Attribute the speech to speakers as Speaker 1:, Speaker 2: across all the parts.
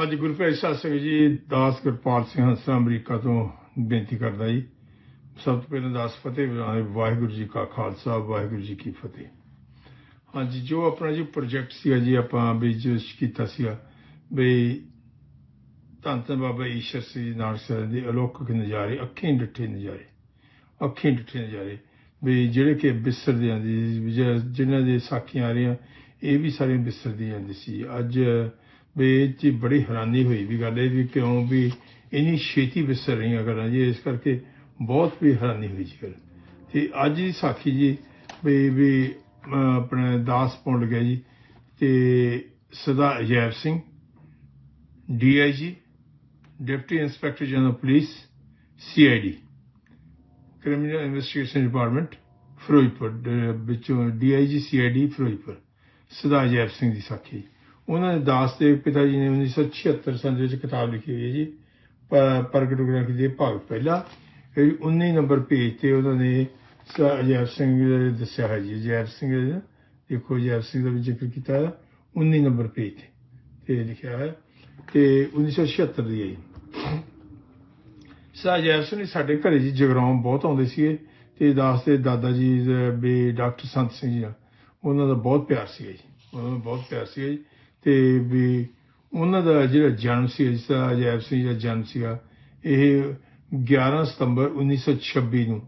Speaker 1: ਅੱਜ ਗੁਰੂ ਭਾਈ ਸਾਹਿਬ ਸਿੰਘ ਜੀ ਦਾਸ ਕਿਰਪਾਲ ਸਿੰਘ ਹੰਸਾ ਅਮਰੀਕਾ ਤੋਂ ਬੇਨਤੀ ਕਰਦਾ ਜੀ। ਸਭ ਤੋਂ ਪਹਿਲਾਂ ਦਾਸ ਫਤਿਹ ਬੁਲਾਏ ਵਾਹਿਗੁਰੂ ਜੀ ਕਾ ਖਾਲਸਾ ਵਾਹਿਗੁਰੂ ਜੀ ਕੀ ਫਤਿਹ। ਹਾਂਜੀ ਜੋ ਆਪਣਾ ਜੀ ਪ੍ਰੋਜੈਕਟ ਸੀਗਾ ਜੀ ਆਪਾਂ ਵੀ ਜੋ ਕੀਤਾ ਸੀਗਾ ਵੀ ਧੰਨ ਧੰਨ ਬਾਬਾ ਈਸ਼ਰ ਸੀ ਨਾਨਕ ਸਾਹਿਬ ਦੇ ਅਲੌਕਿਕ ਨਜ਼ਾਰੇ ਅੱਖੀਂ ਡਿੱਠੇ ਨਜ਼ਾਰੇ ਅੱਖੀਂ ਡਿੱਠੇ ਨਜ਼ਾਰੇ ਵੀ ਜਿਹੜੇ ਕਿ ਬਿਸਰਦੇ ਜਾਂਦੇ ਸੀ, ਜਿਨ੍ਹਾਂ ਦੇ ਸਾਖੀਆਂ ਆ ਰਹੀਆਂ ਇਹ ਵੀ ਸਾਰੀਆਂ ਬਿਸਰਦੀ ਜਾਂਦੀ ਸੀ। ਅੱਜ ਵੀ ਇਹ 'ਚ ਬੜੀ ਹੈਰਾਨੀ ਹੋਈ ਵੀ ਗੱਲ ਇਹ ਵੀ ਕਿਉਂ ਵੀ ਇੰਨੀ ਛੇਤੀ ਵਿਸਰ ਰਹੀਆਂ ਗੱਲਾਂ ਜੀ, ਇਸ ਕਰਕੇ ਬਹੁਤ ਵੀ ਹੈਰਾਨੀ ਹੋਈ ਜੀ ਗੱਲ। ਤੇ ਅੱਜ ਦੀ ਸਾਖੀ ਜੀ ਵੀ ਵੀ ਆਪਣੇ ਦਾਸ ਪੌਂਡ ਗਿਆ ਜੀ ਤੇ ਸਦਾ Ajaib Singh DIG deputy inspector general police CID criminal investigation department, Firozpur, ਦੇ ਵਿੱਚੋਂ ਡੀਆਈਜੀ ਸੀਆਈਡੀ ਫਿਰੋਜ਼ਪੁਰ। ਸਦਾ ਅਜੈਬ ਸਿੰਘ ਦੀ ਸਾਖੀ। ਉਹਨਾਂ ਦੇ ਦਾਸ ਦੇ ਪਿਤਾ ਜੀ ਨੇ 1976 ਸੰਨ ਵਿੱਚ ਕਿਤਾਬ ਲਿਖੀ ਹੋਈ ਹੈ ਜੀ, ਪ- ਪ੍ਰਗਟ ਗੁਰਮੁਖੀ ਦੇ ਭਾਗ ਪਹਿਲਾ। ਇਹ 19 ਨੰਬਰ ਪੇਜ ਤੇ ਉਹਨਾਂ ਨੇ ਸਦਾ ਸਿੰਘ ਦੱਸਿਆ ਹੈ ਜੀ। ਅਜੈਬ ਸਿੰਘ ਦੇਖੋ ਅਜੈਬ ਸਿੰਘ ਦਾ ਵੀ ਜ਼ਿਕਰ ਕੀਤਾ ਹੈ 19 ਨੰਬਰ ਪੇਜ ਤੇ ਤੇ ਲਿਖਿਆ ਹੈ। ਤੇ 1976 ਦੀ ਹੈ ਜੀ। ਸਦਾ ਅਜੈਬ ਸਿੰਘ ਸਾਡੇ ਘਰੇ ਜੀ ਜਗਰਾਉਂ ਬਹੁਤ ਆਉਂਦੇ ਸੀਗੇ, ਤੇ ਦਾਸ ਦੇ ਦਾਦਾ ਜੀ ਬੇ ਡਾਕਟਰ ਸੰਤ ਸਿੰਘ ਜੀ ਨਾਲ, ਉਹਨਾਂ ਦਾ ਬਹੁਤ ਪਿਆਰ ਸੀਗਾ ਜੀ। ਉਹਨਾਂ ਦਾ ਬਹੁਤ ਪਿਆਰ ਸੀਗਾ ਜੀ। ਤੇ ਵੀ ਉਹਨਾਂ ਦਾ ਜਿਹੜਾ ਜਨਮ ਸੀ, ਜਿਸ ਅਜੈਬ ਸਿੰਘ ਦਾ ਜਨਮ ਸੀਗਾ, ਇਹ 11 ਸਤੰਬਰ 1926 ਨੂੰ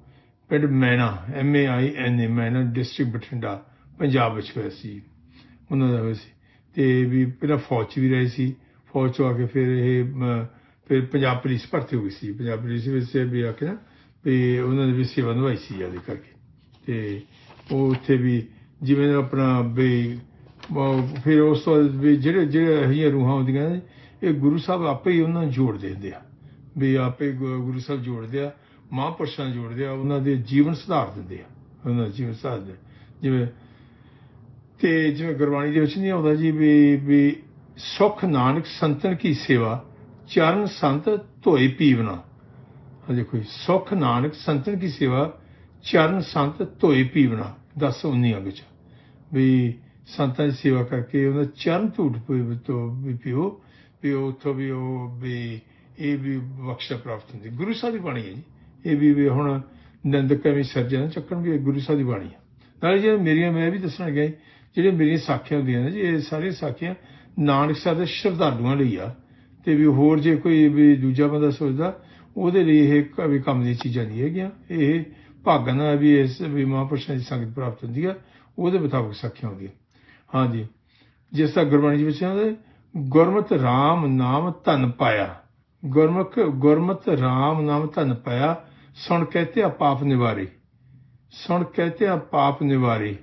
Speaker 1: ਪਿੰਡ Maina M A I N A Maina district Bathinda, Punjab ਵਿੱਚ ਹੋਇਆ ਸੀ। ਉਹਨਾਂ ਦਾ ਹੋਇਆ ਸੀ। ਤੇ ਵੀ ਪਹਿਲਾਂ ਫੌਜ 'ਚ ਵੀ ਰਹੇ ਸੀ। ਫੌਜ 'ਚੋਂ ਆ ਕੇ ਫਿਰ ਇਹ, ਫਿਰ ਪੰਜਾਬ ਪੁਲਿਸ ਭਰਤੀ ਹੋ ਗਈ ਸੀ। ਪੰਜਾਬ ਪੁਲਿਸ ਵਿੱਚ ਵੀ ਆ ਕੇ ਨਾ ਵੀ ਉਹਨਾਂ ਨੇ ਵੀ ਸੇਵਾ ਨਿਭਾਈ ਸੀ ਇਹਦੇ ਕਰਕੇ। ਤੇ ਉਹ ਉੱਥੇ ਵੀ ਜਿਵੇਂ ਆਪਣਾ ਵੀ ਫਿਰ ਉਸ ਤੋਂ ਬਾਅਦ ਵੀ ਜਿਹੜੇ ਜਿਹੜੇ ਇਹ ਰੂਹਾਂ ਹੁੰਦੀਆਂ ਨੇ ਇਹ ਗੁਰੂ ਸਾਹਿਬ ਆਪੇ ਹੀ ਉਹਨਾਂ ਨੂੰ ਜੋੜ ਦਿੰਦੇ ਆ। ਵੀ ਆਪੇ ਗੁਰੂ ਸਾਹਿਬ ਜੋੜਦੇ ਆ ਮਹਾਂਪੁਰਸ਼ਾਂ ਨੂੰ ਜੋੜਦੇ ਆ ਉਹਨਾਂ ਦੇ ਜੀਵਨ ਸੁਧਾਰ ਦਿੰਦੇ ਆ ਉਹਨਾਂ ਦਾ ਜੀਵਨ ਸੁਧਾਰ ਦਿੰਦੇ ਜਿਵੇਂ ਤੇ ਜਿਵੇਂ ਗੁਰਬਾਣੀ ਦੇ ਵਿੱਚ ਨਹੀਂ ਆਉਂਦਾ ਜੀ ਵੀ ਵੀ ਸੁਖ ਨਾਨਕ ਸੰਤਨ ਕੀ ਸੇਵਾ ਚਰਨ ਸੰਤ ਧੋਏ ਪੀਵਨਾ। ਆ ਦੇਖੋ ਜੀ, ਸੁਖ ਨਾਨਕ ਸੰਤਨ ਕੀ ਸੇਵਾ ਚਰਨ ਸੰਤ ਧੋਏ ਪੀਵਨਾ 10 19 ਅੰਗ ਚ। ਵੀ ਸੰਤਾਂ ਦੀ ਸੇਵਾ ਕਰਕੇ ਉਹਨਾਂ ਚਰਨ ਧੂੜ ਪੀ- ਤੋਂ ਵੀ ਪਿਓ ਵੀ ਉੱਥੋਂ ਵੀ ਉਹ ਵੀ ਇਹ ਵੀ ਬਖਸ਼ਾ ਪ੍ਰਾਪਤ ਹੁੰਦੀ। ਗੁਰੂ ਸਾਹਿਬ ਦੀ ਬਾਣੀ ਹੈ ਜੀ। ਇਹ ਵੀ ਵੀ ਹੁਣ ਨੰਦ ਕਵੀ ਸਰਜਨ ਚੱਕਣ ਵੀ ਇਹ ਗੁਰੂ ਸਾਹਿਬ ਦੀ ਬਾਣੀ ਹੈ। ਨਾਲੇ ਜਿਹੜੇ ਮੇਰੀਆਂ ਮੈਂ ਵੀ ਦੱਸਣ ਗਿਆ ਜੀ, ਜਿਹੜੇ ਮੇਰੀਆਂ ਸਾਖੀਆਂ ਹੁੰਦੀਆਂ ਨੇ ਜੀ ਇਹ ਸਾਰੀਆਂ ਸਾਖੀਆਂ ਨਾਨਕ ਸਾਹਿਬ ਦੇ ਸ਼ਰਧਾਲੂਆਂ ਲਈ ਆ। ਤੇ ਵੀ ਹੋਰ ਜੇ ਕੋਈ ਵੀ ਦੂਜਾ ਬੰਦਾ ਸੋਚਦਾ ਉਹਦੇ ਲਈ ਇਹ ਕ- ਵੀ ਕੰਮ ਦੀਆਂ ਚੀਜ਼ਾਂ ਨਹੀਂ ਹੈਗੀਆਂ। ਇਹ ਭਾਗਾਂ ਨਾਲ ਵੀ ਇਸ ਵੀ ਮਹਾਂਪੁਰਸ਼ਾਂ ਦੀ ਸੰਗਤ ਪ੍ਰਾਪਤ ਹੁੰਦੀ ਆ। ਉਹਦੇ ਮੁਤਾਬਕ ਸਾਖੀਆਂ ਹੁੰਦੀਆਂ। ਹਾਂਜੀ। ਜਿਸ ਤਰ੍ਹਾਂ ਗੁਰਬਾਣੀ ਦੇ ਵਿੱਚ ਆਉਂਦਾ ਗੁਰਮਤ ਗੁਰਮਤਿ RAM ਨਾਮ ਧਨ ਪਾਇਆ। ਗੁਰਮੁਖ, ਗੁਰਮਤ RAM ਨਾਮ ਧਨ ਪਾਇਆ, ਸੁਣ ਕਹਤੇ ਆ ਪਾਪ ਨਿਵਾਰੇ। ਸੁਣ ਕਹਤੇ ਆ ਪਾਪ ਨਿਵਾਰੇ।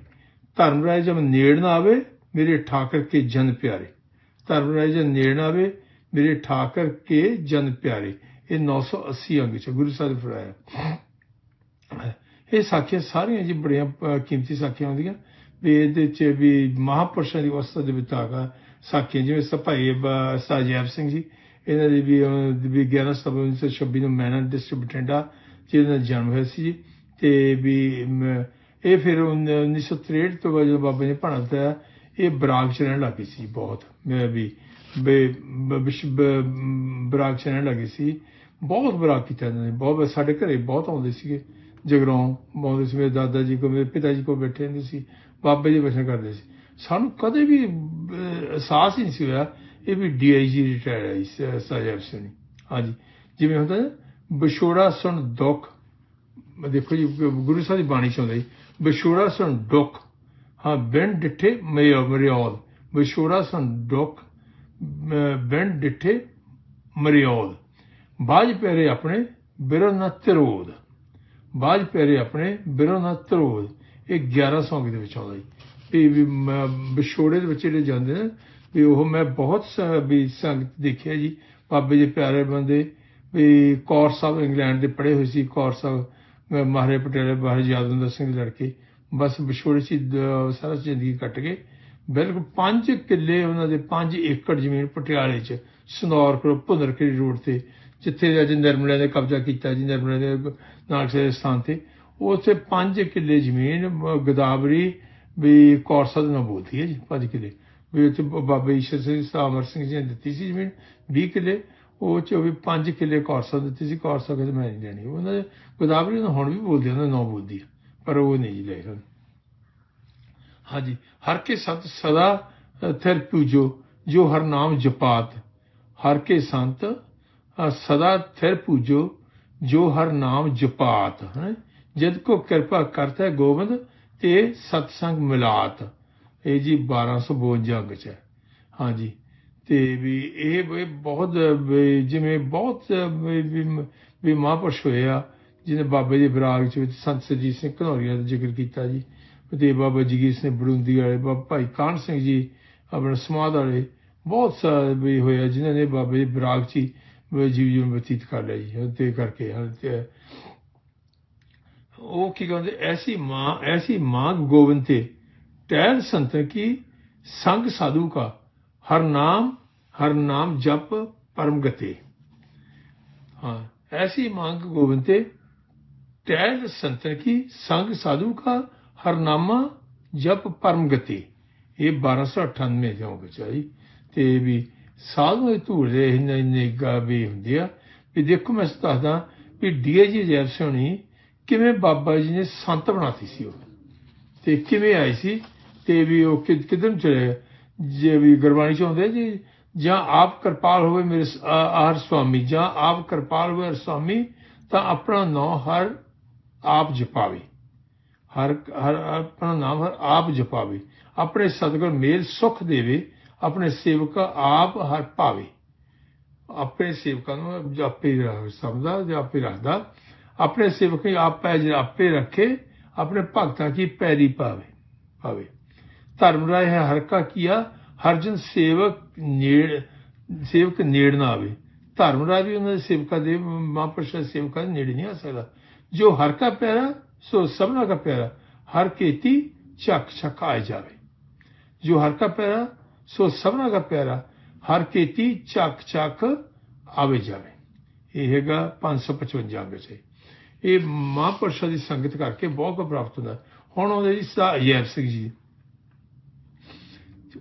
Speaker 1: ਧਰਮ ਰਾਜ ਜਬ ਨੇੜ ਨਾ ਆਵੇ, ਮੇਰੇ ਠਾਕਰ ਕੇ ਜਨ ਪਿਆਰੇ। ਧਰਮ ਰਾਜ ਜਬ ਨੇੜ ਨਾ ਆਵੇ, ਮੇਰੇ ਠਾਕਰ ਕੇ ਜਨ ਪਿਆਰੇ। ਇਹ 980 ਅੰਗ ਚ ਗੁਰੂ ਸਾਹਿਬ ਨੇ ਇਹ ਸਾਖੀਆਂ ਸਾਰੀਆਂ ਜੀ ਬੜੀਆਂ ਕੀਮਤੀ ਸਾਖੀਆਂ ਹੁੰਦੀਆਂ। ਵੀ ਇਹਦੇ ਚ ਵੀ ਮਹਾਪੁਰਸ਼ਾਂ ਦੀ ਅਵਸਥਾ ਦੇ ਵਿਤਾਗਾ ਸਾਖੀਆਂ ਜਿਵੇਂ ਸਭਾਈ ਸਾਜੈਬ ਸਿੰਘ ਜੀ ਇਹਨਾਂ ਦੀ ਵੀ ਅ, ਵੀ 11 ਸਤੰਬਰ 1926 ਨੂੰ ਮੈਨਾ ਡਿਸਟ੍ਰਿਕਟ ਬਠਿੰਡਾ ਜਿਹਦਾ ਜਨਮ ਹੋਇਆ ਸੀ ਤੇ ਵੀ ਇਹ ਫਿਰ ਉਨ- 1963 ਤੋਂ ਬਾਅਦ ਜਦੋਂ ਬਾਬਾ ਨੇ ਭਾਣਾ ਦਿੱਤਾ ਇਹ ਬਰਾਗ ਚ ਰਹਿਣ ਲੱਗੀ ਸੀ ਬਹੁਤ। ਮੈਂ ਵੀ ਬਰਾਗ ਚ ਰਹਿਣ ਲੱਗੀ ਸੀ। ਬਹੁਤ ਬਰਾਗ ਕੀਤਾ ਇਹਨਾਂ ਨੇ ਬਹੁਤ ਸਾਡੇ ਘਰੇ ਬਹੁਤ ਆਉਂਦੇ ਸੀਗੇ। ਜਗਰਾਉਂ ਆਉਂਦੇ ਸੀ ਮੇਰੇ ਦਾਦਾ ਜੀ ਕੋਲ ਮੇਰੇ ਪਿਤਾ ਜੀ ਕੋਲ ਬੈਠੇ ਹੁੰਦੇ ਸੀ। ਬਾਬੇ ਦੇ ਬਚਨ ਕਰਦੇ ਸੀ। ਸਾਨੂੰ ਕਦੇ ਵੀ ਅਹਿਸਾਸ ਹੀ ਨਹੀਂ ਸੀ ਹੋਇਆ ਇਹ ਵੀ ਡੀਆਈਜੀ ਰਿਟਾਇਰ ਹੈ ਇਸ ਸਾਜਬ ਸਿੰਘ ਹਾਂਜੀ। ਜਿਵੇਂ ਹੁੰਦਾ ਵਿਛੋੜਾ ਸੁਣ ਦੁੱਖ। ਦੇਖੋ ਜੀ ਗੁਰੂ ਸਾਹਿਬ ਦੀ ਬਾਣੀ ਚ ਆਉਂਦਾ ਜੀ ਵਿਛੋੜਾ ਸੁਣ ਦੁੱਖ। ਹਾਂ ਬਿਨ ਡਿੱਠੇ ਮੇ ਮਰਿਆਦ ਵਿਛੋੜਾ ਸੁਣ ਦੁੱਖ ਅਹ, ਬਿਨ ਡਿੱਠੇ ਮਰਿਆਦ ਬਾਜ ਪੈਰੇ ਆਪਣੇ ਬਿਰੋ ਨਾ ਤਿਰੋਧ ਬਾਜ ਪੈਰੇ ਆਪਣੇ ਬਿਰੋ ਨਾ ਤਿਰੋਧ ਇਹ 11 ਸੌਂਗ ਦੇ ਵਿੱਚ ਆਉਂਦਾ ਜੀ। ਇਹ ਵੀ ਮ- ਵਿਛੋੜੇ ਦੇ ਵਿੱਚ ਜਿਹੜੇ ਜਾਂਦੇ ਨੇ, ਵੀ ਉਹ ਮੈਂ ਬਹੁਤ ਵੀ ਸੰਗਤ ਦੇਖਿਆ ਜੀ। ਬਾਬੇ ਦੇ ਪਿਆਰੇ ਬੰਦੇ, ਵੀ ਕੌਰ ਸਾਹਿਬ ਇੰਗਲੈਂਡ ਦੇ ਪੜ੍ਹੇ ਹੋਏ ਸੀ, ਕੌਰ ਸਾਹਿਬ ਅਹ ਮਹਾਰਾਜਾ ਬਾਹਰ ਯਾਦਵਿੰਦਰ ਸਿੰਘ ਦੇ ਲੜਕੇ। ਬਸ ਵਿਛੋੜੇ ਸੀ ਸਾਰਾ ਜ਼ਿੰਦਗੀ ਕੱਟ ਗਏ। ਬਿਲਕੁਲ 5 ਕਿੱਲੇ ਉਹਨਾਂ ਦੇ 5 ਏਕੜ ਜ਼ਮੀਨ ਪਟਿਆਲੇ ਚ, ਸਨੌਰ ਕੋਲ ਭੁੰਦਰਕੜੀ ਰੋਡ ਤੇ, ਜਿੱਥੇ ਅੱਜ ਨਿਰਮਲਾ ਨੇ ਕਬਜ਼ਾ ਕੀਤਾ ਜੀ ਨਿਰਮਲਾ ਦੇ ਨਾਨਕ ਦੇ ਸਥਾਨ ਤੇ। ਉੱਥੇ 5 ਕਿੱਲੇ ਜ਼ਮੀਨ ਅਹ ਗੋਦਾਵਰੀ ਵੀ ਕੌਰਸਾ ਦੇ ਨਾਲ ਬੋਲਦੀ ਹੈ ਜੀ 5 ਕਿੱਲੇ। ਵੀ ਉੱਥੇ ਬਾਬਾ ਈਸ਼ਰ ਸਿੰਘ ਸਾਹਿਬ ਅਮਰ ਸਿੰਘ ਜੀ ਨੇ ਦਿੱਤੀ ਸੀ ਜ਼ਮੀਨ 20 ਕਿੱਲੇ। ਉਹ ਚ ਵੀ 5 ਕਿੱਲੇ ਕੌਰਸਾ ਦਿੱਤੀ ਸੀ ਕੌਰਸਾ ਕਹਿੰਦੇ ਮੈਂ ਨਹੀਂ ਲੈਣੀ। ਉਹਨਾਂ ਦੇ ਗੋਦਾਵਰੀ ਨੂੰ ਹੁਣ ਵੀ ਬੋਲਦੇ ਉਹਨਾਂ ਨੌ ਬੋਲਦੀ ਆ, ਪਰ ਉਹ ਨਹੀਂ ਜੀ ਲੈ ਰਹੇ ਹਾਂਜੀ ਹਰ ਕੇ ਸੰਤ ਸਦਾ ਥਿਰ ਪੂਜੋ ਜੋ ਹਰ ਨਾਮ ਜਪਾਤ। ਹਰ ਕੇ ਸੰਤ ਸਦਾ ਥਿਰ ਪੂਜੋ ਜੋ ਹਰ ਨਾਮ ਜਪਾਤ ਹੈ ਜਦ ਕੋ ਕਿਰਪਾ ਕਰਤਾ ਗੋਬਿੰਦ, ਤੇ ਸਤਸੰਗ ਮਿਲਾਤ। ਇਹ ਜੀ 1252 ਅੰਗ ਚ ਹੈ। ਹਾਂਜੀ ਤੇ ਵੀ ਇਹ ਬਹੁਤ ਜਿਵੇਂ ਬਹੁਤ, ਵੀ- ਮਹਾਂਪੁਰਸ਼ ਹੋਏ ਆ, ਜਿਹਨੇ ਬਾਬੇ ਦੇ ਵਿਰਾਗ ਚ ਵਿੱਚ ਸੰਤ ਸਰਜੀਤ ਸਿੰਘ ਘਨੌਰੀਆ ਦਾ ਜ਼ਿਕਰ ਕੀਤਾ ਜੀ, ਤੇ ਬਾਬਾ ਜਗੀਰ ਸਿੰਘ ਬਰੁੰਦੀ ਵਾਲੇ, ਬਾਬਾ ਭਾਈ ਕਾਨ ਸਿੰਘ ਜੀ, ਆਪਣੇ ਸਮਾਧ ਵਾਲੇ, ਬਹੁਤ ਸਾਰੇ ਵੀ ਹੋਏ ਜਿਨ੍ਹਾਂ ਨੇ ਬਾਬੇ ਦੇ ਵਿਰਾਗ ਚ ਹੀ ਜੀਵ ਜੀਵਨ ਬਤੀਤ ਕਰ ਲਿਆ ਜੀ, ਤੇ ਕਰਕੇ, ਹਾਂ ਉਹ ਕੀ ਕਹਿੰਦੇ, ਐਸੀ ਮਾਂ ਐਸੀ ਮਾਂ ਗੋਵਿੰਦੇ ਟਹਿਲ ਸੰਤਨ ਕੀ ਸੰਗ ਸਾਧੂ ਕਾ, ਹਰ ਨਾਮ ਹਰ ਨਾਮ ਜਪ ਪਰਮ ਗਤੇ। ਹਾਂ, ਐਸੀ ਮੰਗ ਗੋਵਿੰਦੇ ਟਹਿਲ ਸੰਤਨ ਕੀ ਸੰਗ ਸਾਧੂ ਕਾ, ਹਰ ਨਾਮਾ ਜਪ ਪਰਮ ਗਤੀ। ਇਹ 1298 ਜਾਉ ਬਚਾਈ ਤੇ ਵੀ ਸਾਧੂ ਧੂੜੇ ਇੰਨੇ ਇੰਨੇ ਗਾਵੇ ਹੁੰਦੇ ਆ। ਵੀ ਦੇਖੋ ਮੈਂ ਦੱਸਦਾ ਵੀ ਡੀਏਜੀ ਜੈਪਸੋਣੀ ਕਿਵੇਂ ਬਾਬਾ ਜੀ ਨੇ ਸੰਤ ਬਣਾਤੀ ਸੀ ਉਹ? ਤੇ ਕਿਵੇਂ ਆਈ ਸੀ? ਤੇ ਵੀ ਉਹ ਕਿ- ਕਿੱਧਰ ਚਲੇ ਜੇ ਵੀ ਗੁਰਬਾਣੀ ਚ ਹੁੰਦੇ ਜੀ, ਜਾਂ ਆਪ ਕਿਰਪਾਲ ਹੋਵੇ ਮੇਰੇ ਹਰ ਆ- ਸੁਆਮੀ ਜਾਂ ਆਪ ਕਿਰਪਾਲ ਹੋਵੇ ਹਰ ਸੁਆਮੀ ਤਾਂ ਆਪਣਾ ਨਾਮ ਹਰ ਆਪ ਜਪਾਵੇ। ਹਰ ਹਰ, ਆਪਣਾ ਨਾਮ ਹਰ ਆਪ ਜਪਾਵੇ। ਆਪਣੇ ਸਤਿਗੁਰ ਮੇਲ ਸੁਖ ਦੇਵੇ, ਆਪਣੇ ਸੇਵਕ ਆਪ ਹਰ ਭਾਵੇ ਆਪਣੇ ਸੇਵਕਾਂ ਨੂੰ ਜਾਪੇ ਸਮਝਦਾ ਜਾਪੇ ਰੱਖਦਾ। ਆਪਣੇ ਸੇਵਕ ਨੂੰ ਆਪੇ ਰੱਖੇ, ਆਪਣੇ ਭਗਤਾਂ ਕੀ ਪੈਰੀ ਪਾਵੇ ਪਾਵੇ। ਧਰਮ ਰਾਏ ਹੈ ਹਰ ਕਾ ਕੀਆ ਹਰ ਜਨ ਸੇਵਕ ਨੇੜ ਸੇਵਕ ਨੇੜ ਨਾ ਆਵੇ। ਧਰਮ ਰਾਏ ਵੀ ਉਹਨਾਂ ਦੇ ਸੇਵਕਾਂ ਦੇ, ਮਹਾਂਪੁਰਸ਼ਾਂ ਸੇਵਕਾਂ ਦੇ ਨੇੜੇ ਨਹੀਂ ਆ ਸਕਦਾ। ਜੋ ਹਰ ਕਾ ਪਿਆਰਾ, ਸੋ ਸਭਨਾ ਕਾ ਪਿਆਰਾ। ਹਰ ਕੀਤੀ ਚੱਕ ਚੱਕ ਆ ਜਾਵੇ। ਜੋ ਹਰ ਕਾ ਪਿਆਰਾ, ਸੋ ਸਭਨਾ ਕਾ ਪਿਆਰਾ। ਹਰ ਕੀਤੀ ਚੱਕ ਚੱਕ ਆਵੇ ਜਾਵੇ। ਇਹ ਹੈਗਾ 555 ਅੰਗ ਚ। ਇਹ ਮਹਾਂਪੁਰਸ਼ਾਂ ਦੀ ਸੰਗਤ ਕਰਕੇ ਬਹੁਤ ਕੁ ਪ੍ਰਾਪਤ ਹੁੰਦਾ। ਹੁਣ ਉਹਦੇ ਜੀ ਸਾ ਅਜੈਬ ਸਿੰਘ ਜੀ।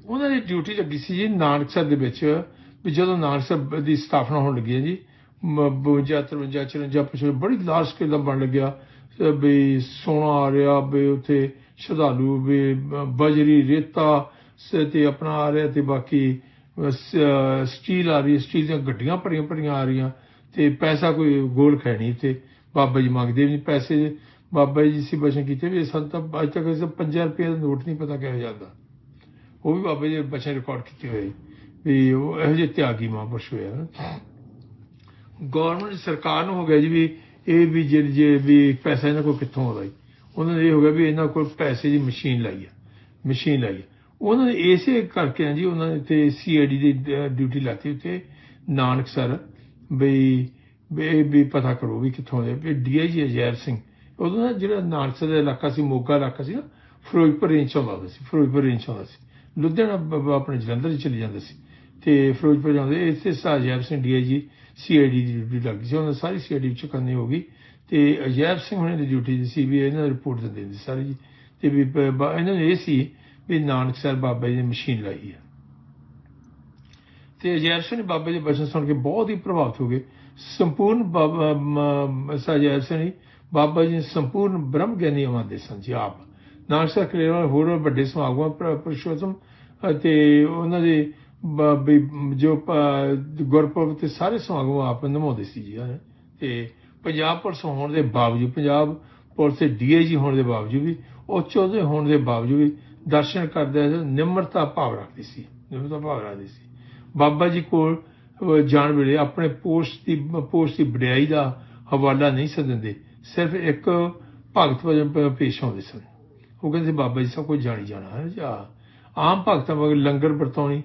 Speaker 1: ਉਹਨਾਂ ਦੀ ਡਿਊਟੀ ਲੱਗੀ ਸੀ ਜੀ ਨਾਨਕ ਸਾਹਿਬ ਦੇ ਵਿੱਚ, ਵੀ ਜਦੋਂ ਨਾਨਕ ਸਾਹਿਬ ਦੀ ਸਥਾਪਨਾ ਹੋਣ ਲੱਗੀ ਹੈ ਜੀ 52 53 54 ਪਿਛਲੇ ਬੜੀ ਲਾਰਜ ਸਕੇਲ ਦਾ ਬਣ ਲੱਗਿਆ। ਵੀ ਸੋਨਾ ਆ ਰਿਹਾ, ਵੀ ਉੱਥੇ ਸ਼ਰਧਾਲੂ, ਵੀ ਬਜਰੀ, ਰੇਤਾ ਤੇ ਆਪਣਾ ਆ ਰਿਹਾ ਤੇ ਬਾਕੀ ਸਟੀਲ ਆ ਰਹੀ ਸਟੀਲ ਦੀਆਂ ਗੱਡੀਆਂ ਭਰੀਆਂ ਭਰੀਆਂ ਆ ਰਹੀਆਂ ਤੇ ਪੈਸਾ ਕੋਈ ਗੋਲ ਖੈਣੀ ਤੇ ਬਾਬਾ ਜੀ ਮੰਗਦੇ ਵੀ ਨਹੀਂ ਪੈਸੇ। ਬਾਬਾ ਜੀ ਸੀ ਬਚਨ ਕੀਤੇ ਵੀ ਸਾਨੂੰ ਤਾਂ ਅੱਜ ਤੱਕ ਇਸ 5 ਰੁਪਏ ਦਾ ਨੋਟ ਨਹੀਂ ਪਤਾ ਕਿਹੋ ਜਾਂਦਾ ਉਹ ਵੀ ਬਾਬਾ ਜੀ ਦੇ ਬਚਨ ਰਿਕਾਰਡ ਕੀਤੇ ਹੋਏ। ਵੀ ਉਹ ਇਹੋ ਜਿਹੇ ਤਿਆਗੀ ਮਹਾਂਪੁਰਸ਼ ਹੋਏ ਆ। ਗਵਰਨਮੈਂਟ ਸਰਕਾਰ ਨੂੰ ਹੋ ਗਿਆ ਜੀ ਵੀ ਇਹ ਵੀ ਜੇ ਜੇ ਵੀ ਪੈਸਾ ਇਹਨਾਂ ਕੋਲ ਕਿੱਥੋਂ ਆਉਂਦਾ ਜੀ? ਉਹਨਾਂ ਨੇ ਇਹ ਹੋ ਗਿਆ ਵੀ ਇਹਨਾਂ ਕੋਲ ਪੈਸੇ ਦੀ ਮਸ਼ੀਨ ਲਾਈ ਆ। ਮਸ਼ੀਨ ਲਾਈ ਆ। ਉਹਨਾਂ ਨੇ ਇਸੇ ਕਰਕੇ ਆ ਜੀ ਉਹਨਾਂ ਨੇ ਤੇ ਸੀਆਈਡੀ ਦੀ ਡਿਊਟੀ ਲਾਤੀ ਉੱਤੇ ਨਾਨਕਸਰ ਵੀ ਇਹ ਵੀ ਪਤਾ ਕਰੋ ਵੀ ਕਿੱਥੋਂ ਆਉਂਦੇ ਵੀ ਡੀਆਈਜੀ ਅਜੈਰ ਸਿੰਘ। ਉਦੋਂ ਨਾ ਜਿਹੜਾ ਨਾਨਕਸਰ ਦਾ ਇਲਾਕਾ ਸੀ, ਮੋਗਾ ਇਲਾਕਾ ਸੀ ਨਾ, ਫਿਰੋਜ਼ਪੁਰ ਰੇਂਜ ਚ ਆਉਂਦਾ ਸੀ, ਫਿਰੋਜ਼ਪੁਰ ਰੇਂਜ ਚ ਆਉਂਦਾ ਸੀ। ਲੁਧਿਆਣਾ ਬ- ਆਪਣੇ ਜਲੰਧਰ ਚ ਚਲੇ ਜਾਂਦਾ ਸੀ। ਤੇ ਫਿਰੋਜ਼ਪੁਰ ਜਾਂਦੇ, ਇੱਥੇ ਸਾਜੈਬ ਸਿੰਘ ਡੀਆਈਜੀ ਸੀਆਈਡੀ ਦੀ ਡਿਊਟੀ ਲੱਗੀ ਸੀ। ਉਹਨਾਂ ਸਾਰੀ ਸੀਆਈਡੀ ਚ ਕਰਨੀ ਹੋ ਗਈ। ਤੇ ਅਜੈਬ ਸਿੰਘ ਹੁਣੇ ਦੀ ਡਿਊਟੀ ਦੀ ਸੀ ਵੀ ਇਹਨਾਂ ਦੀ ਰਿਪੋਰਟ ਦਿੰਦੇ ਸੀ ਸਾਰੀ ਜੀ। ਤੇ ਵੀ ਇਹਨਾਂ ਨੂੰ ਇਹ ਸੀ ਵੀ ਨਾਨਕ ਨਾਨਕਸਰ ਬਾਬਾ ਜੀ ਨੇ ਮਸ਼ੀਨ ਲਾਈ ਹੈ ਤੇ ਅਜੈਬ ਸਿੰਘ ਬਾਬੇ ਦੇ ਬਚਨ ਸੁਣ ਕੇ ਬਹੁਤ ਹੀ ਪ੍ਰਭਾਵਿਤ ਹੋ ਗਏ। ਸੰਪੂਰਨ ਬਾਬਾ ਮ- ਸਾਜੈਬ ਸਿੰਘ ਨੇ ਬਾਬਾ ਜੀ ਨੇ ਸੰਪੂਰਨ ਬ੍ਰਹਮ ਗਿਆਨੀ ਆਵਾਂਦੇ ਸਨ ਜੀ ਆਪ ਨਾਨਕਸਰ ਕਲੇਵਾ ਹੋਰ ਵੱਡੇ ਸਮਾਗਮਾਂ ਪੁਰਸ਼ੋਤਮ ਅਤੇ ਉਹਨਾਂ ਦੇ ਜੋ ਗੁਰਪੁਰਬ ਤੇ ਸਾਰੇ ਸਮਾਗਮ ਆਪ ਨਿਭਾਉਂਦੇ ਸੀ ਜੀ ਹੈਂ। ਤੇ ਪੰਜਾਬ ਪੁਲਿਸ ਹੋਣ ਦੇ ਬਾਵਜੂਦ, ਪੰਜਾਬ ਪੁਲਿਸ ਦੇ ਡੀਆਈਜੀ ਹੋਣ ਦੇ ਬਾਵਜੂਦ ਵੀ, ਉਹ ਚੌਧੇ ਹੋਣ ਦੇ ਬਾਵਜੂਦ ਵੀ ਦਰਸ਼ਨ ਕਰਦੇ ਨਿਮਰਤਾ ਭਾਵ ਰੱਖਦੀ ਸੀ, ਨਿਮਰਤਾ ਭਾਵ ਰੱਖਦੀ ਸੀ ਬਾਬਾ ਜੀ ਕੋਲ ਜਾਣ ਵੇਲੇ ਆਪਣੇ ਪੋਸਟ ਦੀ ਪੋਸਟ ਦੀ ਵਡਿਆਈ ਦਾ ਹਵਾਲਾ ਨਹੀਂ ਸੀ ਦਿੰਦੇ। ਸਿਰਫ ਇੱਕ ਭਗਤ ਵਜੋਂ ਪੇਸ਼ ਆਉਂਦੇ ਸਨ। ਉਹ ਕਹਿੰਦੇ ਸੀ, ਬਾਬਾ ਜੀ ਸਭ ਕੁਝ ਜਾਣੀ ਜਾਣਾ ਹੈ ਜਾਂ ਆਮ ਭਗਤਾਂ ਵਾਂਗ ਲੰਗਰ ਵਰਤਾਉਣੀ